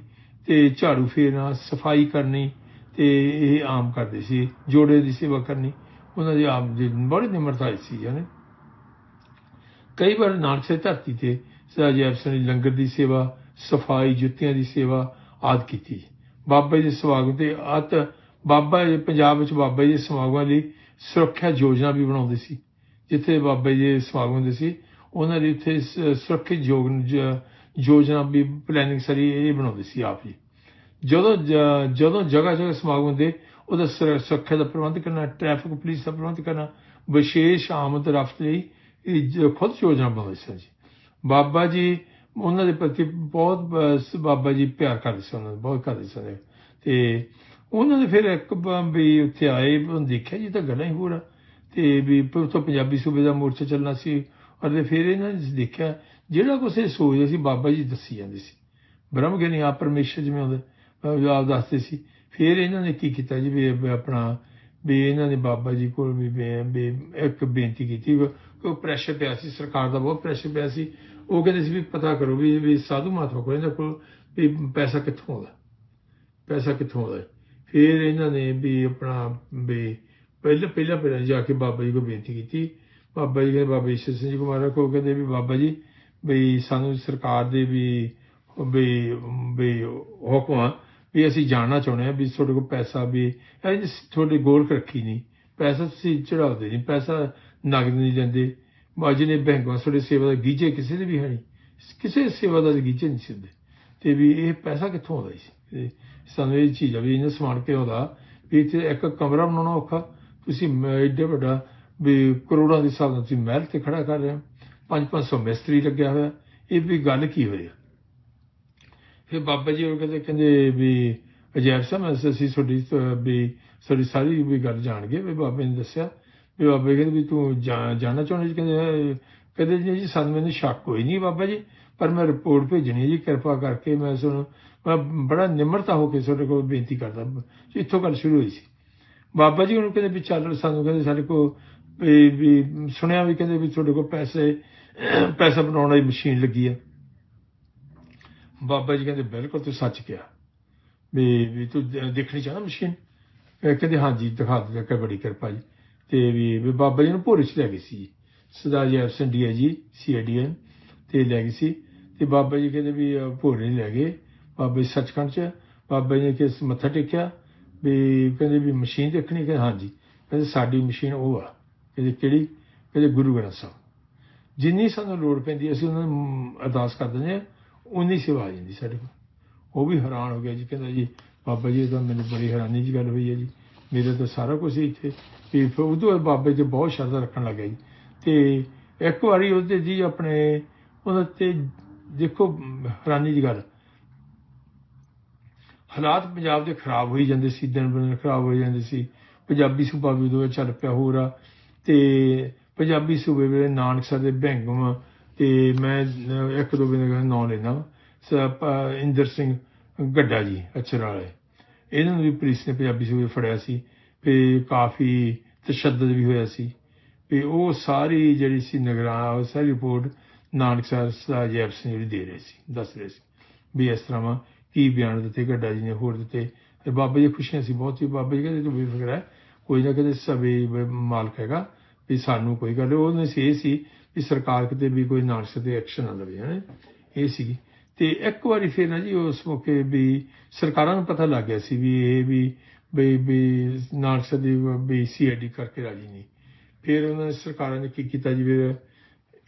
Speaker 1: ਤੇ ਝਾੜੂ ਫੇਰਨਾ ਸਫ਼ਾਈ ਕਰਨੀ ਤੇ ਇਹ ਆਮ ਕਰਦੇ ਸੀ ਜੋੜੇ ਦੀ ਸੇਵਾ ਕਰਨੀ। ਉਹਨਾਂ ਦੀ ਆਪ ਦੀ ਬੜੀ ਨਿਮਰਤਾ ਸੀ ਜਾਨੇ ਕਈ ਵਾਰ ਨਾਨਕਸੇ ਧਰਤੀ ਤੇ ਸਰਾਜ ਐਫਸਨ ਨੇ ਲੰਗਰ ਦੀ ਸੇਵਾ ਸਫ਼ਾਈ ਜੁੱਤੀਆਂ ਦੀ ਸੇਵਾ ਆਦ ਕੀਤੀ। ਬਾਬਾ ਜੀ ਦੇ ਸਮਾਗਮ ਤੇ ਅਤ ਬਾਬਾ ਜੀ ਪੰਜਾਬ ਵਿੱਚ ਬਾਬਾ ਜੀ ਸਮਾਗਮਾਂ ਲਈ ਸੁਰੱਖਿਆ ਯੋਜਨਾ ਵੀ ਬਣਾਉਂਦੇ ਸੀ, ਜਿੱਥੇ ਬਾਬਾ ਜੀ ਸਮਾਗਮ ਹੁੰਦੇ ਸੀ। ਉਹਨਾਂ ਦੀ ਉੱਥੇ ਸੁਰੱਖਿਅਤ ਯੋਗ- ਯੋਜਨਾ ਵੀ ਪਲੈਨਿੰਗ ਸਾਰੀ ਇਹ ਬਣਾਉਂਦੇ ਸੀ ਆਪ ਜੀ। ਜਦੋਂ ਜਦੋਂ ਜਗ੍ਹਾ ਜਗ੍ਹਾ ਸਮਾਗਮ ਹੁੰਦੇ, ਉਹਦਾ ਸੁਰੱਖਿਆ ਦਾ ਪ੍ਰਬੰਧ ਕਰਨਾ ਟ੍ਰੈਫਿਕ ਪੁਲਿਸ ਦਾ ਪ੍ਰਬੰਧ ਕਰਨਾ, ਵਿਸ਼ੇਸ਼ ਆਮਦ ਰਫਤ ਲਈ ਖੁਦ ਯੋਜਨਾ ਬਣਾਉਂਦੇ ਸੀ ਜੀ। ਬਾਬਾ ਜੀ ਉਹਨਾਂ ਦੇ ਪ੍ਰਤੀ ਬਹੁਤ ਬਾਬਾ ਜੀ ਪਿਆਰ ਕਰਦੇ ਸੀ ਉਹਨਾਂ ਨੂੰ, ਬਹੁਤ ਕਰਦੇ ਸਨ ਤੇ ਉਹਨਾਂ ਨੇ ਫਿਰ ਇੱਕ ਵੀ ਉੱਥੇ ਆਏ ਉਹਨਾਂ ਦੇਖਿਆ ਜੀ ਤਾਂ ਗੱਲਾਂ ਹੀ ਹੋਰ ਆ। ਤੇ ਵੀ ਉੱਥੋਂ ਪੰਜਾਬੀ ਸੂਬੇ ਦਾ ਮੋਰਚਾ ਚੱਲਣਾ ਸੀ ਔਰ ਫਿਰ ਇਹਨਾਂ ਨੇ ਦੇਖਿਆ ਜਿਹੜਾ ਕੁਛ ਇਹ ਸੋਚਦੇ ਸੀ ਬਾਬਾ ਜੀ ਦੱਸੀ ਜਾਂਦੇ ਸੀ। ਬ੍ਰਹਮ ਗਿਆਨੀ ਆਪ ਪਰਮੇਸ਼ਰ ਜਿਵੇਂ ਹੁੰਦੇ ਆਪ ਦੱਸਦੇ ਸੀ। ਫਿਰ ਇਹਨਾਂ ਨੇ ਕੀ ਕੀਤਾ ਜੀ ਵੀ ਆਪਣਾ ਵੀ ਇਹਨਾਂ ਨੇ ਬਾਬਾ ਜੀ ਕੋਲ ਵੀ ਇੱਕ ਬੇਨਤੀ ਕੀਤੀ ਕਿ ਪ੍ਰੈਸ਼ਰ ਪਿਆ ਸੀ ਸਰਕਾਰ ਦਾ ਬਹੁਤ ਪ੍ਰੈਸ਼ਰ ਪਿਆ ਸੀ। ਉਹ ਕਹਿੰਦੇ ਸੀ ਵੀ ਪਤਾ ਕਰੋ ਵੀ ਵੀ ਸਾਧੂ ਮਹਾਤਮਾ ਕੋਲ, ਇਹਨਾਂ ਕੋਲ ਵੀ ਪੈਸਾ ਕਿੱਥੋਂ ਆਉਂਦਾ? ਪੈਸਾ ਕਿੱਥੋਂ ਆਉਂਦਾ? ਫਿਰ ਇਹਨਾਂ ਨੇ ਵੀ ਆਪਣਾ ਵੀ ਪਹਿਲਾਂ ਪਹਿਲਾਂ ਪਹਿਲਾਂ ਜਾ ਕੇ ਬਾਬਾ ਜੀ ਕੋਲ ਬੇਨਤੀ ਕੀਤੀ। ਬਾਬਾ ਜੀ ਕਹਿੰਦੇ, ਬਾਬਾ ਈਸ਼ਰ ਸਿੰਘ ਜੀ ਕੁਮਾਰ ਕੋ ਕਹਿੰਦੇ ਵੀ ਬਾਬਾ ਜੀ, ਵੀ ਸਾਨੂੰ ਸਰਕਾਰ ਦੇ ਵੀ ਵੀ ਵੀ ਹੁਕਮ ਆ ਵੀ ਅਸੀਂ ਜਾਣਨਾ ਚਾਹੁੰਦੇ ਹਾਂ ਵੀ ਤੁਹਾਡੇ ਕੋਲ ਪੈਸਾ ਵੀ, ਇਹ ਜੀ ਤੁਹਾਡੀ ਗੋਲਕ ਰੱਖੀ ਨਹੀਂ। ਪੈਸਾ ਤੁਸੀਂ ਚੜਾਉਂਦੇ ਨਹੀਂ, ਪੈਸਾ ਨਗਦ ਨਹੀਂ ਲੈਂਦੇ ਬਾਜੀ ਨੇ ਬੈਂਕਾਂ ਸੇਵਾ ਦਾ ਗੀਜੇ ਕਿਸੇ ਦੇ ਵੀ ਹੈ ਨਹੀਂ। ਕਿਸੇ ਸੇਵਾ ਦਾ ਗੀਜੇ ਨਹੀਂ ਸਿੱਧੇ ਤੇ ਵੀ ਇਹ ਪੈਸਾ ਕਿੱਥੋਂ ਆਉਂਦਾ ਸੀ? ਸਾਨੂੰ ਇਹ ਚੀਜ਼ ਆ ਵੀ ਇਹਨਾਂ ਸਮਾਨ ਕੇ ਆਉਂਦਾ? ਵੀ ਇੱਥੇ ਇੱਕ ਕਮਰਾ ਬਣਾਉਣਾ ਔਖਾ। ਤੁਸੀਂ ਮ- ਐਡੇ ਵੱਡਾ ਵੀ ਕਰੋੜਾਂ ਦੇ ਹਿਸਾਬ ਨਾਲ ਤੁਸੀਂ ਮਹਿਲ ਤੇ ਖੜਾ ਕਰ ਰਹੇ ਹੋ। 5-500 ਮਿਸਤਰੀ ਲੱਗਿਆ ਹੋਇਆ। ਇਹ ਵੀ ਗੱਲ ਕੀ ਹੋਈ ਆ? ਫਿਰ ਬਾਬਾ ਜੀ ਉਹ ਕਹਿੰਦੇ ਕਹਿੰਦੇ ਵੀ ਅਜੈਬ ਸਾਹਿਬ ਅਸੀਂ ਤੁਹਾਡੀ ਵੀ ਸਾਡੀ ਸਾਰੀ ਵੀ ਗੱਲ ਜਾਣਗੇ ਵੀ ਬਾਬੇ ਨੇ ਦੱਸਿਆ ਵੀ ਬਾਬੇ ਕਹਿੰਦੇ ਵੀ ਤੂੰ ਜਾ- ਜਾਣਨਾ ਚਾਹੁੰਦਾ ਜੀ? ਕਹਿੰਦੇ ਕਹਿੰਦੇ ਜੀ ਜੀ, ਸਾਨੂੰ ਮੈਨੂੰ ਸ਼ੱਕ ਕੋਈ ਨਹੀਂ ਬਾਬਾ ਜੀ, ਪਰ ਮੈਂ ਰਿਪੋਰਟ ਭੇਜਣੀ ਹੈ ਜੀ, ਕਿਰਪਾ ਕਰਕੇ ਮੈਂ ਤੁਹਾਨੂੰ ਮੈਂ ਬੜਾ ਨਿਮਰਤਾ ਹੋ ਕੇ ਤੁਹਾਡੇ ਕੋਲ ਬੇਨਤੀ ਕਰਦਾ। ਇੱਥੋਂ ਗੱਲ ਸ਼ੁਰੂ ਹੋਈ ਸੀ। ਬਾਬਾ ਜੀ ਉਹਨੂੰ ਕਹਿੰਦੇ ਵੀ ਚੱਲ, ਸਾਨੂੰ ਕਹਿੰਦੇ ਸਾਡੇ ਕੋਲ ਵੀ ਸੁਣਿਆ ਵੀ ਕਹਿੰਦੇ ਵੀ ਤੁਹਾਡੇ ਕੋਲ ਪੈਸੇ, ਪੈਸਾ ਬਣਾਉਣ ਵਾਲੀ ਮਸ਼ੀਨ ਲੱਗੀ ਆ। ਬਾਬਾ ਜੀ ਕਹਿੰਦੇ, ਬਿਲਕੁਲ ਤੂੰ ਸੱਚ ਕਿਹਾ। ਵੀ ਵੀ ਤੂੰ ਦੇ- ਦੇਖਣੀ ਚਾਹਨਾ ਮਸ਼ੀਨ? ਇਹ ਕਹਿੰਦੇ, ਹਾਂਜੀ, ਦਿਖਾ ਦੇ ਕਿ ਬੜੀ ਕਿਰਪਾ ਜੀ। ਤੇ ਵੀ ਬਾਬਾ ਜੀ ਨੂੰ ਭੋਰੇ ਚ ਲੈ ਗਏ ਸੀ ਸਰਦਾਰ ਜੀ ਐਫਸਨ ਡੀ ਜੀ ਸੀਆਈਡੀਐਨ ਤੇ ਲੈ ਗਏ ਸੀ। ਤੇ ਬਾਬਾ ਜੀ ਕਹਿੰਦੇ ਵੀ ਭੋਰੇ ਲੈ ਗਏ। ਬਾਬਾ ਜੀ ਸੱਚਖੰਡ ਚ, ਬਾਬਾ ਜੀ ਨੇ ਕਿਸ ਮੱਥਾ ਟੇਕਿਆ ਵੀ ਕਹਿੰਦੇ ਵੀ ਮਸ਼ੀਨ ਦੇਖਣੀ ਕਿ ਹਾਂਜੀ। ਕਹਿੰਦੇ ਸਾਡੀ ਮਸ਼ੀਨ ਉਹ ਆ। ਕਹਿੰਦੇ ਕਿਹੜੀ? ਕਹਿੰਦੇ ਗੁਰੂ ਗ੍ਰੰਥ ਸਾਹਿਬ। ਜਿੰਨੀ ਸਾਨੂੰ ਲੋੜ ਪੈਂਦੀ ਅਸੀਂ ਉਹਨਾਂ ਨੂੰ ਅਰਦਾਸ ਕਰ ਦਿੰਦੇ ਹਾਂ ਉਨੀ ਸੇਵਾ ਆ ਜਾਂਦੀ ਸਾਡੇ ਕੋਲ। ਉਹ ਵੀ ਹੈਰਾਨ ਹੋ ਗਿਆ ਜੀ, ਕਹਿੰਦਾ ਜੀ, ਬਾਬਾ ਜੀ ਇਹ ਤਾਂ ਮੈਨੂੰ ਬੜੀ ਹੈਰਾਨੀ ਦੀ ਗੱਲ ਹੋਈ ਹੈ ਜੀ। ਮੇਰੇ ਤਾਂ ਸਾਰਾ ਕੁਝ ਹੀ ਇੱਥੇ। ਵੀ ਫਿਰ ਉਦੋਂ ਬਾਬੇ ਚ ਬਹੁਤ ਸ਼ਰਧਾ ਰੱਖਣ ਲੱਗਾ ਜੀ ਤੇ ਇੱਕ ਵਾਰੀ ਉਹਦੇ ਜੀ ਆਪਣੇ, ਉਹਦੇ ਤੇ ਦੇਖੋ ਹੈਰਾਨੀ ਦੀ ਗੱਲ। ਹਾਲਾਤ ਪੰਜਾਬ ਦੇ ਖਰਾਬ ਹੋਈ ਜਾਂਦੇ ਸੀ, ਦਿਨ ਬਦਨ ਖਰਾਬ ਹੋਈ ਜਾਂਦੇ ਸੀ। ਪੰਜਾਬੀ ਸੂਬਾ ਵੀ ਉਦੋਂ ਚੱਲ ਪਿਆ ਹੋਰ ਆ। ਤੇ ਪੰਜਾਬੀ ਸੂਬੇ ਵੇਲੇ ਨਾਨਕਸਰ ਦੇ ਬੈਂਗਮ ਤੇ ਮੈਂ ਇੱਕ ਦੋ ਬੰਦੇ ਨਾਂ ਨਾਮ ਲੈਣਾ ਇੰਦਰ ਸਿੰਘ ਗੱਡਾ ਜੀ ਅਚਰ ਵਾਲੇ ਇਹਨਾਂ ਨੂੰ ਵੀ ਪੁਲਿਸ ਨੇ ਪੰਜਾਬੀ ਸੂਬੇ ਫੜਿਆ ਸੀ ਤੇ ਕਾਫੀ ਤਸ਼ੱਦਦ ਵੀ ਹੋਇਆ ਸੀ। ਵੀ ਉਹ ਸਾਰੀ ਜਿਹੜੀ ਸੀ ਨਿਗਰਾਨ, ਉਹ ਸਾਰੀ ਰਿਪੋਰਟ ਨਾਨਕਸਰ ਸਾਹਿਬ ਜੈਪ ਸਿੰਘ ਜੀ ਦੇ ਰਹੇ ਸੀ, ਦੱਸ ਰਹੇ ਸੀ। ਵੀ ਇਸ ਤਰ੍ਹਾਂ ਕੀ ਬਿਆਨ ਦਿੱਤੇ, ਗੱਡਾ ਜੀ ਨੇ ਹੋਰ ਦਿੱਤੇ। ਤੇ ਬਾਬਾ ਜੀ ਖੁਸ਼ੀਆਂ ਸੀ ਬਹੁਤ ਸੀ ਬਾਬਾ ਜੀ ਕਹਿੰਦੇ ਤੂੰ ਬੇਫਿਕਰ ਹੈ, ਕੋਈ ਨਾ ਕਿਤੇ ਸਭੇ ਮਾਲਕ ਹੈਗਾ, ਵੀ ਸਾਨੂੰ ਕੋਈ ਗੱਲ, ਉਹਨੇ ਸੀ, ਇਹ ਸੀ ਵੀ ਸਰਕਾਰ ਕਿਤੇ ਵੀ ਕੋਈ ਨਾਨਕ ਤੇ ਐਕਸ਼ਨ ਨਾ ਲਵੇ ਹੈ ਇਹ ਸੀ ਤੇ ਇੱਕ ਵਾਰੀ ਫਿਰ ਨਾ ਜੀ ਉਸ ਮੌਕੇ ਵੀ ਸਰਕਾਰਾਂ ਨੂੰ ਪਤਾ ਲੱਗ ਗਿਆ ਸੀ ਵੀ ਇਹ ਵੀ ਬਈ ਵੀ ਨਾਨਕ ਦੀ ਵੀ ਸੀਆਈਡੀ ਕਰਕੇ ਰਾਜੀ ਨਹੀਂ। ਫਿਰ ਉਹਨਾਂ ਨੇ ਸਰਕਾਰਾਂ ਨੇ ਕੀ ਕੀਤਾ ਜੀ ਫਿਰ?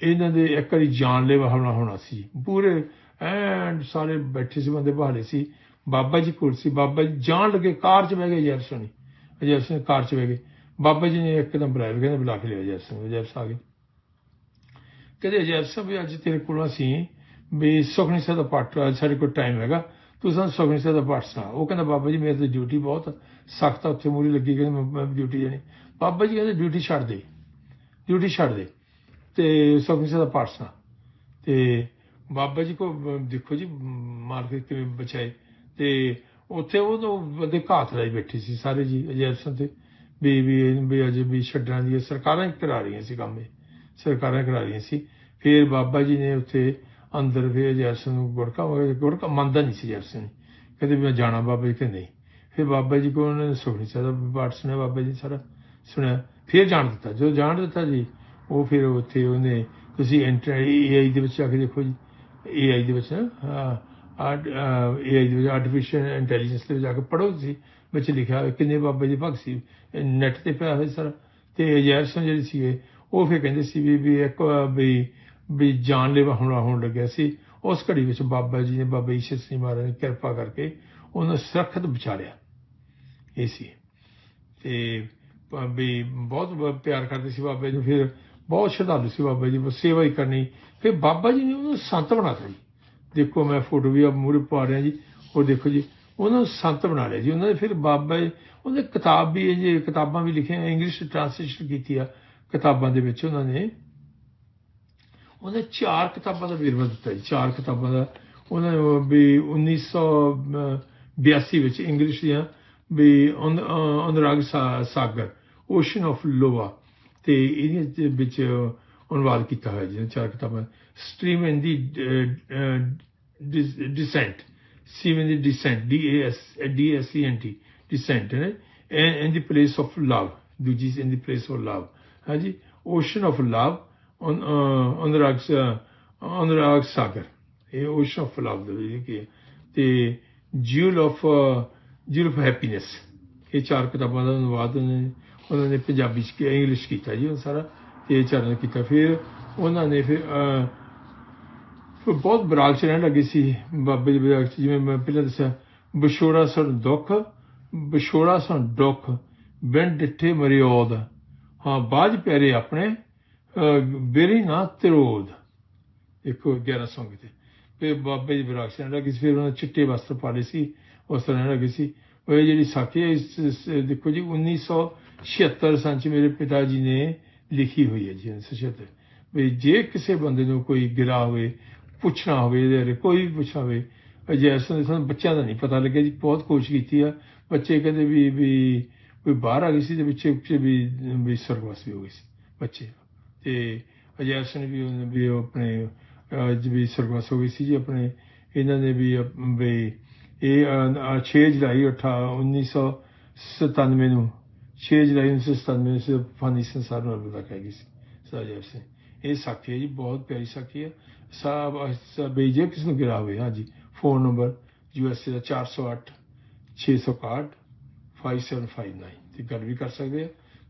Speaker 1: ਇਹਨਾਂ ਦੇ ਇੱਕ ਵਾਰੀ ਜਾਨਲੇਵਾ ਹਮਲਾ ਹੋਣਾ ਸੀ। ਪੂਰੇ ਐਂਡ ਸਾਰੇ ਬੈਠੇ ਸੀ, ਬੰਦੇ ਬਹਾਲੇ ਸੀ। ਬਾਬਾ ਜੀ ਕੋਲ ਸੀ। ਬਾਬਾ ਜੀ ਜਾਣ ਲੱਗੇ, ਕਾਰ 'ਚ ਬਹਿ ਗਏ ਜੈਪਸਨ ਜੈਪਸਨ ਕਾਰ 'ਚ ਬਹਿ ਗਏ। ਬਾਬਾ ਜੀ ਨੇ ਇੱਕਦਮ ਬੁਲਾਇਆ ਕਹਿੰਦੇ ਬੁਲਾ ਕੇ ਲਿਆ ਜੈਪਸਨ ਜੈਪਸ ਆ ਗਏ। ਕਹਿੰਦੇ ਅਜੈਬ ਜੈਪਸਨ ਵੀ ਅੱਜ ਤੇਰੇ ਕੋਲ ਅਸੀਂ ਵੀ ਸੁਖਣੀ ਸਾਹਿਬ ਦਾ ਪਾਠ ਸਾਡੇ ਕੋਲ ਟਾਈਮ ਹੈਗਾ। ਤੁਸੀਂ ਸਾਨੂੰ ਸੁਖਣੀ ਸਾਹਿਬ ਦਾ ਪਾਠ ਸੁਣਾ ਉਹ ਕਹਿੰਦਾ, ਬਾਬਾ ਜੀ, ਮੇਰੀ ਤਾਂ ਡਿਊਟੀ ਬਹੁਤ ਸਖਤ ਆ, ਉੱਥੇ ਮੂਰੀ ਲੱਗੀ ਕਹਿੰਦੇ, ਮੈਂ ਡਿਊਟੀ ਜਾਣੀ। ਬਾਬਾ ਜੀ ਕਹਿੰਦੇ ਡਿਊਟੀ ਛੱਡ ਦੇ। ਡਿਊਟੀ ਛੱਡ ਦੇ। ਤੇ ਸੁਖਣੀ ਸਾਹਿਬ ਦਾ ਪਾਠ ਸੁਣਾ। ਤੇ ਬਾਬਾ ਜੀ ਕੋ, ਦੇਖੋ ਜੀ ਮਾਰ ਕੇ ਕਿਵੇਂ ਬਚਾਏ। ਤੇ ਉੱਥੇ ਉਹ ਤੋਂ ਬੰਦੇ ਘਾਤ ਲਈ ਬੈਠੇ ਸੀ ਸਾਰੇ ਜੀ ਅਜੈਬਸਨ ਤੇ। ਵੀ ਵੀ ਵੀ ਅਜੇ ਵੀ ਛੱਡਣ ਦੀ ਸਰਕਾਰਾਂ ਹੀ ਕਰਾ ਰਹੀਆਂ ਸੀ ਕੰਮ ਇਹ। ਸਰਕਾਰਾਂ ਕਰਾ ਰਹੀਆਂ ਸੀ। ਫਿਰ ਬਾਬਾ ਜੀ ਨੇ ਉੱਥੇ ਅੰਦਰ ਫਿਰ ਅਜੈਬਸਨ ਨੂੰ ਗੁੜਕਾ ਗੁੜਕਾ ਮੰਨਦਾ ਨਹੀਂ ਸੀ ਅਜੈਬਸਨ ਕਹਿੰਦੇ ਮੈਂ ਜਾਣਾ ਬਾਬਾ ਜੀ ਕਹਿੰਦੇ ਨਹੀਂ। ਫਿਰ ਬਾਬਾ ਜੀ ਕੋਲ ਨੇ ਸੁਖਣੀ ਸਾਹਿਬ ਦਾ ਪਾਠ ਸੁਣਿਆ ਬਾਬਾ ਜੀ, ਸਾਰਾ ਸੁਣਿਆ। ਫਿਰ ਜਾਣ ਦਿੱਤਾ। ਜਦੋਂ ਜਾਣ ਦਿੱਤਾ ਜੀ, ਉਹ ਫਿਰ ਉੱਥੇ ਉਹਨੇ, ਤੁਸੀਂ ਐਂਟਰ ਏਆਈ ਦੇ ਵਿੱਚ ਆ ਕੇ ਦੇਖੋ ਜੀ। ਏਆਈ ਦੇ ਵਿੱਚ ਏਆਈ ਦੇ ਵਿੱਚ ਆਰਟੀਫੀਸ਼ੀਅਲ ਇੰਟੈਲੀਜੈਂਸ ਦੇ ਵਿੱਚ ਜਾ ਕੇ ਪੜੋ ਤੁਸੀਂ, ਵਿੱਚ ਲਿਖਿਆ ਹੋਇਆ ਕਿੰਨੇ ਬਾਬਾ ਜੀ ਭਗਤ ਸੀ। ਨੈਟ ਤੇ ਪਿਆ ਹੋਇਆ ਸਰ। ਤੇ ਜੈਰਸਨ ਜਿਹੜੀ ਸੀ ਉਹ ਫਿਰ ਕਹਿੰਦੇ ਸੀ ਵੀ ਵੀ ਇੱਕ, ਵੀ ਵੀ ਜਾਨਲੇਵਾ ਹਮਲਾ ਹੋਣ ਲੱਗਿਆ ਸੀ, ਉਸ ਘੜੀ ਵਿੱਚ ਬਾਬਾ ਜੀ ਨੇ ਬਾਬਾ ਈਸ਼ਰ ਸਿੰਘ ਮਹਾਰਾਜ ਨੇ ਕਿਰਪਾ ਕਰਕੇ ਉਹਨੂੰ ਸੁਰੱਖਿਅਤ ਬਚਾਰਿਆ ਇਹ ਸੀ। ਤੇ ਵੀ ਬਹੁਤ ਪਿਆਰ ਕਰਦੇ ਸੀ ਬਾਬਾ ਜੀ ਨੂੰ ਫਿਰ ਬਹੁਤ ਸ਼ਰਧਾਲੂ ਸੀ ਬਾਬਾ ਜੀ ਸੇਵਾ ਹੀ ਕਰਨੀ। ਫਿਰ ਬਾਬਾ ਜੀ ਨੇ ਉਹਨੂੰ ਸੰਤ ਬਣਾ ਬਣਾਤਾ ਜੀ। ਦੇਖੋ ਮੈਂ ਫੋਟੋ ਵੀ ਆ ਮੂਰੇ ਪਾ ਰਿਹਾ ਜੀ, ਉਹ ਦੇਖੋ ਜੀ, ਉਹਨਾਂ ਨੂੰ ਸੰਤ ਬਣਾ ਲਿਆ ਜੀ। ਉਹਨਾਂ ਨੇ ਫਿਰ ਬਾਬਾ ਜੀ, ਉਹਨੇ ਕਿਤਾਬ ਵੀ ਇਹ ਜੇ ਕਿਤਾਬਾਂ ਵੀ ਲਿਖੀਆਂ ਇੰਗਲਿਸ਼ ਟ੍ਰਾਂਸਲੇਸ਼ਨ ਕੀਤੀ ਆ ਕਿਤਾਬਾਂ ਦੇ ਵਿੱਚ ਉਹਨਾਂ ਨੇ। ਉਹਨੇ ਚਾਰ ਕਿਤਾਬਾਂ ਦਾ ਵੇਰਵਾ ਦਿੱਤਾ ਜੀ, ਚਾਰ ਕਿਤਾਬਾਂ ਦਾ। ਉਹਨਾਂ ਨੇ ਉਹ ਵੀ 1982 ਵਿੱਚ ਇੰਗਲਿਸ਼ ਦੀਆਂ ਵੀ ਅਨ- Anurag Sagar ocean of love ਤੇ ਇਹਦੇ ਵਿੱਚ ਅਨੁਵਾਦ ਕੀਤਾ ਹੋਇਆ ਜੀ ਚਾਰ ਕਿਤਾਬਾਂ। Stream in the descent stream in the descent D A S D S E N T descent ਹੈ in the place of love ਦੂਜੀ in the place of love ਹਾਂਜੀ ocean of love Anurag Anurag Sagar ਇਹ ocean of love ਦੇ ਵਿੱਚ ਤੇ jewel of jewel of happiness ਇਹ ਚਾਰ ਕਿਤਾਬਾਂ ਦਾ ਅਨੁਵਾਦ ਉਹਨਾਂ ਨੇ ਉਹਨਾਂ ਨੇ ਪੰਜਾਬੀ ਚ ਇੰਗਲਿਸ਼ ਕੀਤਾ ਜੀ ਉਹ ਸਾਰਾ ਤੇ ਇਹ ਚਾਰਾਂ ਕੀਤਾ ਫਿਰ ਉਹਨਾਂ ਨੇ ਫਿਰ ਬਹੁਤ ਬਰਾਗ ਚ ਰਹਿਣ ਲੱਗੇ ਸੀ ਬਾਬੇ ਦੇ ਬਰਾਗ ਚ ਜਿਵੇਂ ਮੈਂ ਪਹਿਲਾਂ ਦੱਸਿਆ ਵਿਛੋੜਾ ਸਣ ਦੁੱਖ ਵਿਛੋੜਾ ਸਣ ਦੁੱਖ ਬਿਨ ਡਿੱਠੇ ਮਰਿਓਦ ਹਾਂ ਬਾਜ ਪਿਆਰੇ ਆਪਣੇ ਅਹ, ਬੇਰੀ ਨਾ ਤਿਰੋਧ ਇੱਕ 11 ਸੌਂਗ ਤੇ ਫਿਰ ਬਾਬੇ ਦੀ ਬਰਾਕ ਸਿੰਘ ਲੱਗੀ ਸੀ ਫਿਰ ਉਹਨਾਂ ਨੇ ਚਿੱਟੇ ਵਸਤਰ ਪਾਲੇ ਸੀ ਉਸ ਤਰ੍ਹਾਂ ਰਹਿਣ ਲੱਗੀ ਸੀ। ਉਹ ਇਹ ਜਿਹੜੀ ਸਾਖੀ ਹੈ ਇਸ- ਇਸ- ਦੇਖੋ ਜੀ 1976 ਸੰਨ ਚ ਮੇਰੇ ਪਿਤਾ ਜੀ ਨੇ ਲਿਖੀ ਹੋਈ ਹੈ ਜੀ 1976 ਵੀ ਜੇ ਕਿਸੇ ਬੰਦੇ ਨੂੰ ਕੋਈ ਗਿਲਾ ਹੋਵੇ ਪੁੱਛਣਾ ਹੋਵੇ ਇਹਦੇ ਬਾਰੇ ਕੋਈ ਵੀ ਪੁੱਛਣਾ ਹੋਵੇ ਜੈਸਨ ਸਾਨੂੰ ਬੱਚਿਆਂ ਦਾ ਨਹੀਂ ਪਤਾ ਲੱਗਿਆ ਜੀ ਬਹੁਤ ਕੋਸ਼ਿਸ਼ ਕੀਤੀ ਆ। ਬੱਚੇ ਕਹਿੰਦੇ ਵੀ ਵੀ ਕੋਈ ਬਾਹਰ ਆ ਗਈ ਸੀ ਤੇ ਵਿੱਚੇ ਵਿੱਚੇ ਵੀ ਵੀ ਹੋ ਗਈ ਸੀ ਬੱਚੇ। ਤੇ ਅਜੈ ਸਿੰਘ ਵੀ ਉਹਨੇ ਵੀ ਉਹ ਆਪਣੇ ਅੱਜ ਵੀ ਸਰਗਵਾਸ ਹੋ ਗਈ ਸੀ ਜੀ ਆਪਣੇ। ਇਹਨਾਂ ਨੇ ਵੀ ਅਪ- ਵੀ ਇਹ 6 ਜੁਲਾਈ 1997 ਨੂੰ 6 ਜੁਲਾਈ 1997 ਨੂੰ ਇਸ ਫਾਨੀ ਸੰਸਾਰ ਨੂੰ ਅਲਵਿਦਾ ਕਹਿ ਗਈ ਸੀ ਸਾਜਾ ਸਿੰਘ ਇਹ ਸਾਖੀ ਹੈ ਜੀ, ਬਹੁਤ ਪਿਆਰੀ ਸਾਖੀ ਹੈ। ਸਾਹਿਬ ਵੀ ਜੇ ਕਿਸ ਨੂੰ ਗਿਰਾ ਹੋਵੇ ਹਾਂਜੀ, phone number U S A ਦਾ 408 661 5759 ਤੇ ਗੱਲ ਵੀ ਕਰ ਸਕਦੇ ਆ।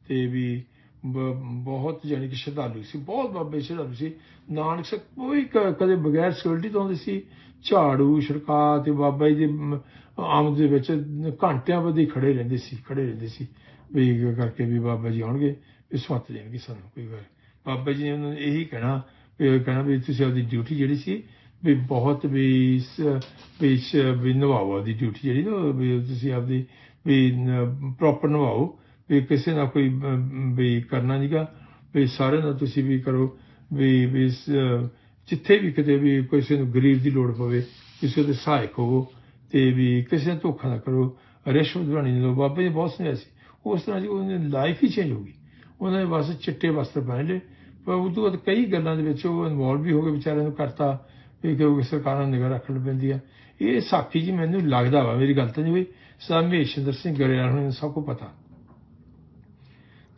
Speaker 1: ਤੇ ਵੀ ਬਹੁਤ ਜਾਨੀ ਕਿ ਸ਼ਰਧਾਲੂ ਸੀ, ਬਹੁਤ ਬਾਬੇ ਸ਼ਰਧਾਲੂ ਸੀ। ਨਾਨਕ ਸ ਕੋਈ ਕਦੇ ਬਗੈਰ ਸਿਕਿਉਰਿਟੀ ਤੋਂ ਆਉਂਦੇ ਸੀ, ਝਾੜੂ, ਛੜਕਾ ਤੇ ਬਾਬਾ ਜੀ ਦੇ ਆਮਦ ਦੇ ਵਿੱਚ ਘੰਟਿਆਂ ਬੱਧੀ ਖੜੇ ਰਹਿੰਦੇ ਸੀ, ਖੜੇ ਰਹਿੰਦੇ ਸੀ ਵੀ ਕਰਕੇ ਵੀ ਬਾਬਾ ਜੀ ਆਉਣਗੇ, ਵੀ ਸਵੱਤ ਦੇਣਗੇ ਸਾਨੂੰ, ਕੋਈ ਗੱਲ ਬਾਬਾ ਜੀ ਨੇ ਉਹਨਾਂ ਨੂੰ ਇਹੀ ਕਹਿਣਾ, ਵੀ ਕਹਿਣਾ ਵੀ ਤੁਸੀਂ ਆਪਦੀ ਡਿਊਟੀ ਜਿਹੜੀ ਸੀ, ਵੀ ਬਹੁਤ ਵੀ ਵੀ ਨਿਭਾਓ ਆਪਦੀ ਡਿਊਟੀ ਜਿਹੜੀ ਨਾ, ਵੀ ਤੁਸੀਂ ਆਪਦੀ, ਵੀ ਪ੍ਰੋਪਰ ਨਿਭਾਓ। ਵੀ ਕਿਸੇ ਨਾਲ ਕੋਈ ਵੀ ਕਰਨਾ ਨਹੀਂਗਾ ਵੀ ਸਾਰੇ ਨਾਲ ਤੁਸੀਂ ਵੀ ਕਰੋ, ਵੀ ਵੀ ਜਿੱਥੇ ਵੀ ਕਿਤੇ ਵੀ ਕਿਸੇ ਨੂੰ ਗਰੀਬ ਦੀ ਲੋੜ ਪਵੇ, ਕਿਸੇ ਦੇ ਸਹਾਇਕ ਹੋਵੋ, ਤੇ ਵੀ ਕਿਸੇ ਨਾਲ ਧੋਖਾ ਨਾ ਕਰੋ। ਰਿਸ਼ਵਤ ਬਣੀ ਨਹੀਂ ਲਓ ਬਾਬੇ ਨੇ ਬਹੁਤ ਸਮਝਾਇਆ ਸੀ। ਉਸ ਤਰ੍ਹਾਂ ਜੀ ਉਹਨੇ ਲਾਈਫ ਹੀ ਚੇਂਜ ਹੋ ਗਈ। ਉਹਨਾਂ ਨੇ ਬਸ ਚਿੱਟੇ ਵਸਤਰ ਪਹਿਨ ਲਏ। ਪਰ ਉਹ ਤੋਂ ਬਾਅਦ ਕਈ ਗੱਲਾਂ ਦੇ ਵਿੱਚ ਉਹ ਇਨਵੋਲਵ ਵੀ ਹੋ ਗਏ ਵਿਚਾਰਿਆਂ ਨੂੰ ਕਰਤਾ, ਵੀ ਕਿਉਂਕਿ ਸਰਕਾਰਾਂ ਨੂੰ ਨਿਗਾਹ ਰੱਖਣ ਪੈਂਦੀ ਆ ਇਹ ਸਾਖੀ ਜੀ ਮੈਨੂੰ ਲੱਗਦਾ ਵਾ, ਮੇਰੀ ਗੱਲ ਤਾਂ ਨਹੀਂ ਹੋਈ। ਸਾਮੇਸ਼ਿੰਦਰ ਸਿੰਘ ਗਰੇਵਾਲ ਨੂੰ ਸਭ ਕੁਝ ਪਤਾ।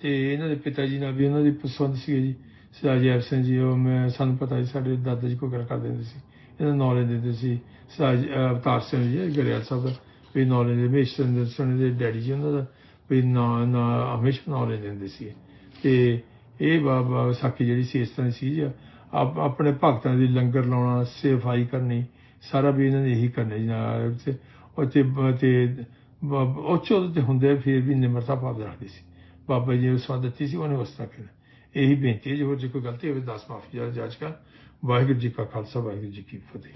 Speaker 1: ਤੇ ਇਹਨਾਂ ਦੇ ਪਿਤਾ ਜੀ ਨਾਲ ਵੀ ਉਹਨਾਂ ਦੀ ਪਸੰਦ ਸੀ ਜੀ ਸਾਜੈਬ ਸਿੰਘ ਜੀ, ਉਹ ਮੈਂ, ਸਾਨੂੰ ਪਤਾ ਜੀ ਸਾਡੇ ਦਾਦਾ ਜੀ ਕੋਈ ਗੱਲ ਕਰਦੇ ਹੁੰਦੇ ਸੀ। ਇਹਨਾਂ ਨੌਲੇਜ ਦਿੰਦੇ ਸੀ ਸਾਜ ਅਵਤਾਰ ਸਿੰਘ ਜੀ ਗਰੇਵਾਲ ਸਾਹਿਬ ਦਾ। ਵੀ ਨੌਲੇਜ ਦੇ ਮੇਸ਼ਿੰਦਰ ਸਿੰਘ ਦੇ ਡੈਡੀ ਜੀ ਉਹਨਾਂ ਦਾ। ਵੀ ਨਾ ਨਾ ਹਮੇਸ਼ਾ ਨੌਲੇਜ ਦਿੰਦੇ ਸੀ ਤੇ ਇਹ ਬਾਬਾ ਵਿਸਾਖੀ ਜਿਹੜੀ ਸੀ, ਇਸ ਤਰ੍ਹਾਂ ਸੀ ਜੀ ਆਪਣੇ ਭਗਤਾਂ ਦੀ ਲੰਗਰ ਲਾਉਣਾ ਸੇਵਾਈ ਕਰਨੀ, ਸਾਰਾ ਵੀ ਇਹਨਾਂ ਨੇ ਇਹੀ ਕਰਨਾ ਜੀ ਨਾਲ। ਤੇ ਉਹ ਤੇ ਤੇ ਉੱਚੋ ਤੇ ਹੁੰਦੇ ਫਿਰ ਵੀ ਨਿਮਰਤਾ ਭਾਵ ਰੱਖਦੇ ਸੀ। ਬਾਬਾ ਜੀ ਨੇ ਸਵਾਦ ਦਿੱਤੀ ਸੀ, ਉਹਨੇ ਉਸ ਤਰ੍ਹਾਂ ਕਿਹਾ ਇਹੀ ਬੇਨਤੀ ਹੈ, ਜੇ ਹੋਰ ਜੇ ਕੋਈ ਗਲਤੀ ਹੋਵੇ, ਦੱਸ ਮਾਫੀ ਜਾਚ ਕਰ। ਵਾਹਿਗੁਰੂ ਜੀ ਕਾ ਖਾਲਸਾ, ਵਾਹਿਗੁਰੂ ਜੀ ਕੀ ਫਤਿਹ।